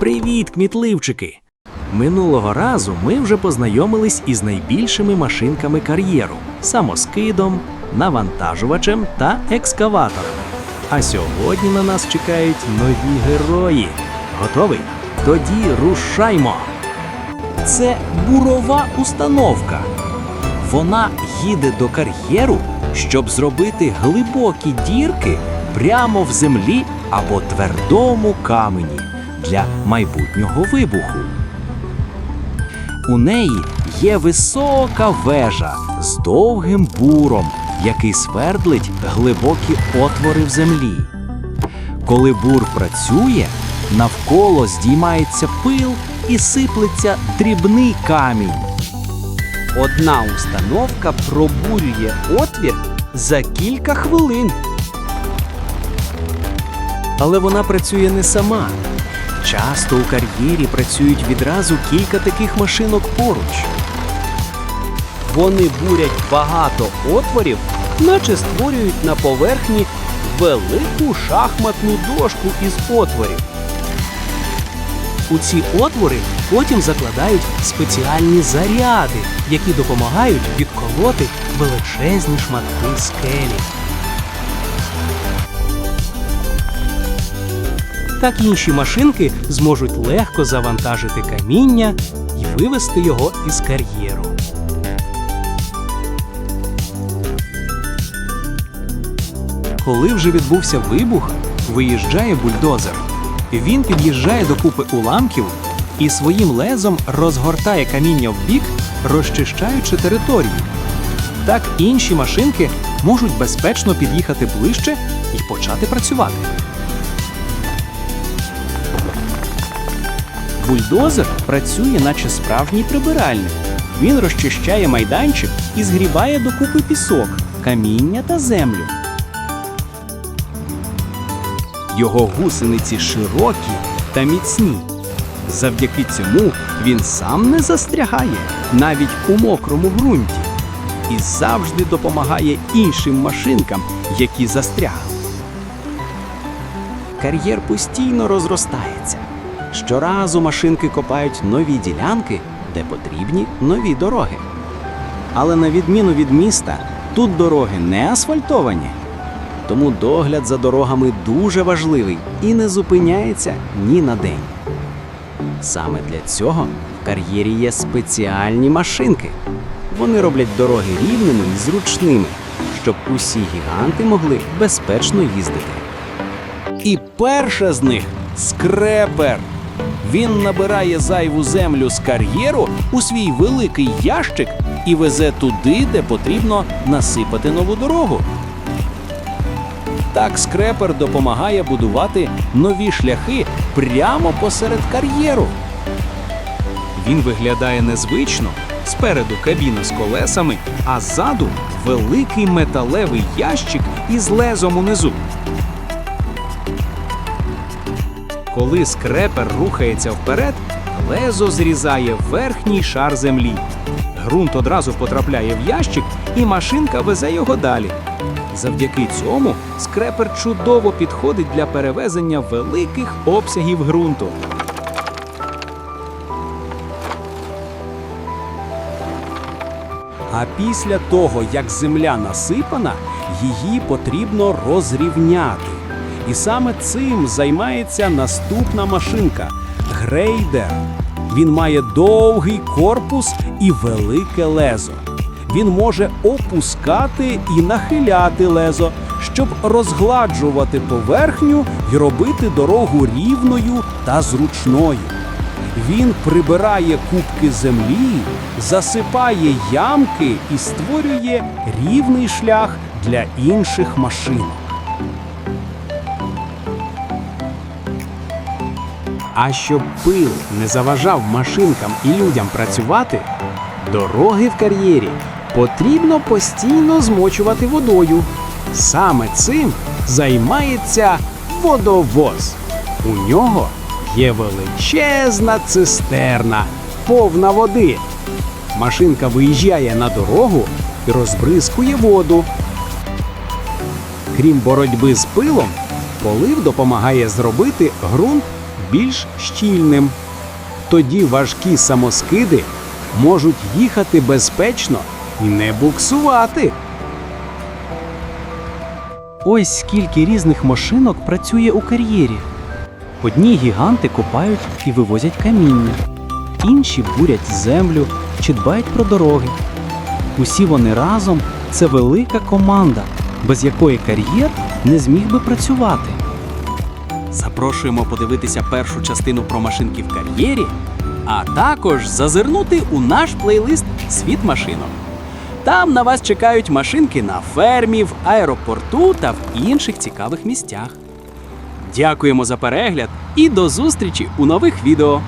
Привіт, кмітливчики! Минулого разу ми вже познайомились із найбільшими машинками кар'єру самоскидом, навантажувачем та екскаватором. А сьогодні на нас чекають нові герої. Готовий? Тоді рушаймо! Це бурова установка. Вона їде до кар'єру, щоб зробити глибокі дірки прямо в землі або твердому камені для майбутнього вибуху. У неї є висока вежа з довгим буром, який свердлить глибокі отвори в землі. Коли бур працює, навколо здіймається пил і сиплеться дрібний камінь. Одна установка пробурює отвір за кілька хвилин. Але вона працює не сама. Часто у кар'єрі працюють відразу кілька таких машинок поруч. Вони бурять багато отворів, наче створюють на поверхні велику шахматну дошку із отворів. У ці отвори потім закладають спеціальні заряди, які допомагають відколоти величезні шматки скелі. Так інші машинки зможуть легко завантажити каміння і вивести його із кар'єру. Коли вже відбувся вибух, виїжджає бульдозер. Він під'їжджає до купи уламків і своїм лезом розгортає каміння вбік, розчищаючи територію. Так інші машинки можуть безпечно під'їхати ближче і почати працювати. Бульдозер працює, наче справжній прибиральник. Він розчищає майданчик і згрібає докупи пісок, каміння та землю. Його гусениці широкі та міцні. Завдяки цьому він сам не застрягає навіть у мокрому ґрунті і завжди допомагає іншим машинкам, які застрягли. Кар'єр постійно розростається. Щоразу машинки копають нові ділянки, де потрібні нові дороги. Але на відміну від міста, тут дороги не асфальтовані. Тому догляд за дорогами дуже важливий і не зупиняється ні на день. Саме для цього в кар'єрі є спеціальні машинки. Вони роблять дороги рівними і зручними, щоб усі гіганти могли безпечно їздити. І перша з них скрепер. Він набирає зайву землю з кар'єру у свій великий ящик і везе туди, де потрібно насипати нову дорогу. Так скрепер допомагає будувати нові шляхи прямо посеред кар'єру. Він виглядає незвично. Спереду кабіна з колесами, а ззаду великий металевий ящик із лезом унизу. Коли скрепер рухається вперед, лезо зрізає верхній шар землі. Ґрунт одразу потрапляє в ящик, і машинка везе його далі. Завдяки цьому скрепер чудово підходить для перевезення великих обсягів ґрунту. А після того, як земля насипана, її потрібно розрівняти. І саме цим займається наступна машинка грейдер. Він має довгий корпус і велике лезо. Він може опускати і нахиляти лезо, щоб розгладжувати поверхню і робити дорогу рівною та зручною. Він прибирає кубки землі, засипає ямки і створює рівний шлях для інших машинок. А щоб пил не заважав машинкам і людям працювати, дороги в кар'єрі потрібно постійно змочувати водою. Саме цим займається водовоз. У нього є величезна цистерна, повна води. Машинка виїжджає на дорогу і розбризкує воду. Крім боротьби з пилом, полив допомагає зробити ґрунт більш щільним. Тоді важкі самоскиди можуть їхати безпечно і не буксувати. Ось скільки різних машинок працює у кар'єрі. Одні гіганти копають і вивозять каміння, інші бурять землю чи дбають про дороги. Усі вони разом це велика команда, без якої кар'єр не зміг би працювати. Запрошуємо подивитися першу частину про машинки в кар'єрі, а також зазирнути у наш плейлист Світ машинок. Там на вас чекають машинки на фермі, в аеропорту та в інших цікавих місцях. Дякуємо за перегляд і до зустрічі у нових відео!